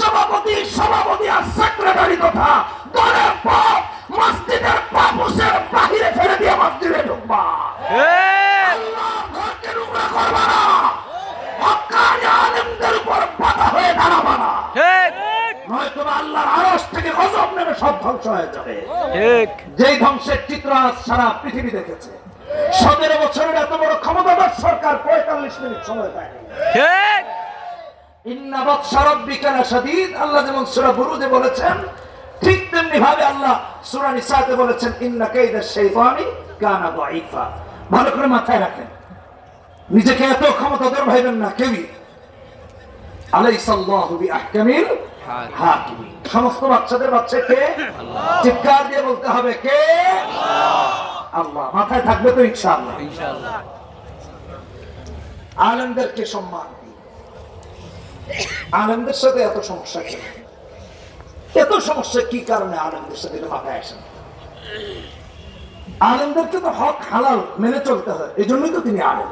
সভাপতি সভাপতি আর সেক্রেটারি তথা দলের পথ মসজিদের পাপুসের বাহিরে ফেলে দিয়ে মসজিদে ঢুকবা। ঘরকে নোংরা করবা না। হক্কানি আলেমদের উপর বাধা হয়ে দাঁড়াবা না। নয়তো আল্লাহর আরশ থেকে গজব নেমে সব ধ্বংস হয়ে যাবে। ঠিক। যেই ধ্বংসের চিত্র আজ সারা পৃথিবী দেখেছে। সতেরো বছরের এত বড় ক্ষমতাধর সরকার পঁয়তাল্লিশ মিনিট সময় পায়নি ঠিক ইন্নাবাদ সারাব্বিকা লাশাদীদ। আল্লাহ যেমন সূরা বুরুজে বলেছেন ঠিক তেমনি ভাবে আল্লাহ সূরা নিসাতে বলেছেন ইন্না কাইদা শাইতানি কানা দাঈফা। ভালো করে মাথায় রাখেন। নিজেকে এত ক্ষমতাধর ভাইবেন না কেউই। আলাইসাল্লাহু বিআহকামিল হাকিমিন। সমস্ত বাচ্চাদের বাচ্চা কে চিৎকার দিয়ে বলতে হবে কে? আল্লাহ। মাথায় থাকবে তো ইনশাআল্লাহ। ইনশাআল্লাহ। আলেমদেরকে সম্মান। আলেমদের সাথে এত সমস্যা কি? এত সমস্যা কি কারণে আনন্দের সাথে মাথায় আসেন আনন্দের তো হক হালাল মেনে চলতে হয় এই জন্যই তো তিনি আলেম